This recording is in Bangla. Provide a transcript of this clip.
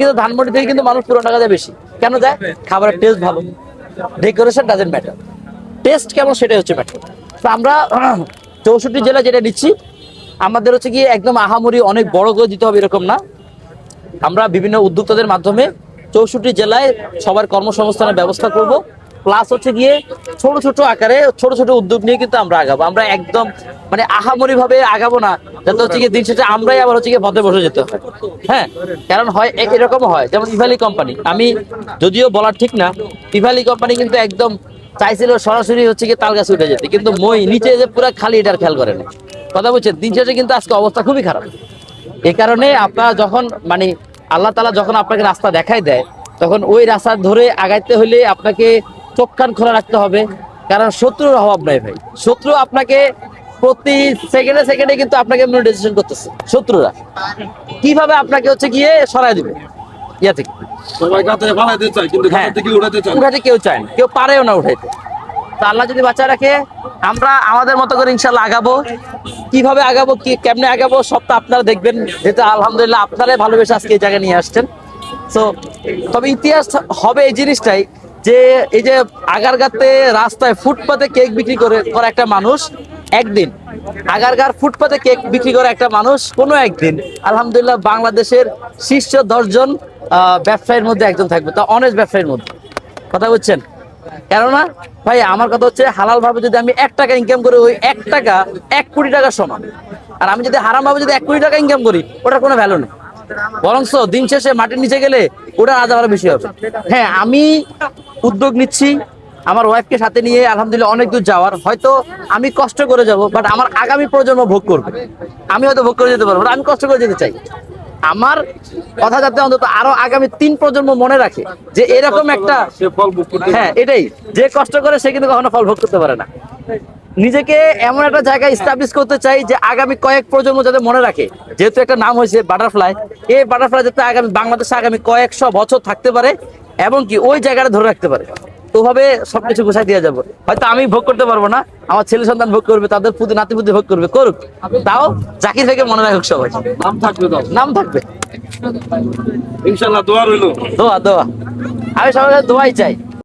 কিন্তু ধানমন্ডি থেকে কিন্তু মানুষ পুরো টাকা যায় বেশি। কেন যায়? খাবারের টেস্ট ভালো। ডেকোরেশন ডাজেন্ট ম্যাটার টেস্ট কেমন সেটাই হচ্ছে ম্যাটার তো আমরা চৌষট্টি জেলা যেটা নিচ্ছি, আমাদের হচ্ছে কি একদম আহামরি অনেক বড় করে দিতে হবে এরকম না। আমরা বিভিন্ন উদ্যোক্তাদের মাধ্যমে চৌষট্টি জেলায় সবার কর্মসংস্থানের ব্যবস্থা করব। প্লাস হচ্ছে গিয়ে ছোট ছোট আকারে ছোট ছোট উদ্যোগ নিয়ে কিন্তু আমরা আগাবো। আমরা একদম মানে আহামরি ভাবে আগাবো না, যাতে হচ্ছে গিয়ে দিন শেষে আমরাই আবার হচ্ছে গিয়ে পথে বসে যেতে হয়। হ্যাঁ কারণ হয় এ- এরকম হয়, যেমন ইভালি কোম্পানি আমি যদিও বলার ঠিক না ইভালি কোম্পানি কিন্তু একদম চাইছিল সরাসরি হচ্ছে গিয়ে তাল গাছে উঠে যেতে, কিন্তু মই নিচে যে পুরো খালি, এটার খেয়াল করে না কথা বলছেন দিন শেষে কিন্তু আজকে অবস্থা খুবই খারাপ। এই কারণে আপনারা যখন মানে আল্লাহ তালা যখন আপনাকে রাস্তা দেখাই দেয়, তখন ওই রাস্তা ধরে আগাইতে হলে আপনাকে চোখ কান খোলা রাখতে হবে কারণ শত্রুর অভাব নাই ভাই। শত্রু আপনাকে প্রতি সেকেন্ডে সেকেন্ডে কিন্তু আপনাকে ডিসিশন করতেছে শত্রুরা। কীভাবে আপনাকে হচ্ছে গিয়ে সরাই দিবে? ইয়া থেকে। হ্যাঁ। উঠাতে চায় না। কেউ চায় না কেউ পারেও না উঠাইতে। তো আল্লাহ যদি বাচ্চা রাখে আমরা আমাদের মতো করে ইনশাল্লাহ আগাবো। কীভাবে আগাবো কি কেমনে আগাবো সব তো আপনারা দেখবেন। যেটা আলহামদুলিল্লাহ আপনারাই ভালোবেসে আজকে এই জায়গায় নিয়ে আসছেন। তো তবে ইতিহাস হবে এই জিনিসটাই যে এই যে আগারগাতে রাস্তায় ফুটপাতে কেক বিক্রি করে, করা একটা মানুষ একদিন। আগারগার ফুটপাতে কেক বিক্রি করে একটা মানুষ কোনো একদিন। আলহামদুলিল্লাহ বাংলাদেশের শীর্ষ দশজন ব্যবসায়ীর মধ্যে একজন থাকবে, তা অনেক ব্যবসায়ীর মধ্যে। কথা বুঝছেন? কেননা, ভাই, আমার কথা হচ্ছে হালাল ভাবে যদি আমি এক টাকা ইনকাম করি, ওই এক টাকা এক কোটি টাকা সমান। আর আমি যদি হারাম ভাবে যদি এক কোটি টাকা ইনকাম করি, ওটার কোনো ভ্যালু নেই। বরংস দিন শেষে মাটির নিচে গেলে ওটা আজ আবার বেশি হবে। হ্যাঁ আমি উদ্যোগ নিচ্ছি। আমার ওয়াইফকে সাথে নিয়ে আলহামদুলিল্লাহ অনেক দূর যাওয়ার। হয়তো আমি কষ্ট করে যাব বাট আমার আগামী প্রজন্ম ভোগ করবে। আমি হয়তো ভোগ করে যেতে পারব আমি কষ্ট করে যেতে চাই। আমার কথা যাতে অন্তত আরও আগামী তিন প্রজন্ম মনে রাখে যে এরকম একটা হ্যাঁ এটাই। যে কষ্ট করে সে কিন্তু কখনো ফল ভোগ করতে পারে না। নিজেকে এমন একটা জায়গায় স্টাবলিশ করতে চাই যে আগামী কয়েক প্রজন্ম যাতে মনে রাখে। যেহেতু একটা নাম হয়েছে বাটারফ্লাই এই বাটারফ্লাই যাতে আগামী বাংলাদেশে আগামী কয়েকশো বছর থাকতে পারে। এবং কি ওই জায়গাটা ধরে রাখতে পারে। ওভাবে সবকিছু গুছাই দিয়ে যাব। হয়তো আমি ভোগ করতে পারব না আমার ছেলে সন্তান ভোগ করবে তাদের পুতি নাতি পুতি ভোগ করবে করুক। তাও জাকির থেকে মনে রাখুক সবাই। নাম থাকবে নাম থাকবে। ইনশাল্লাহ দোয়া রইল। দোয়া দোয়া। আমি সবাই দোয়াই চাই।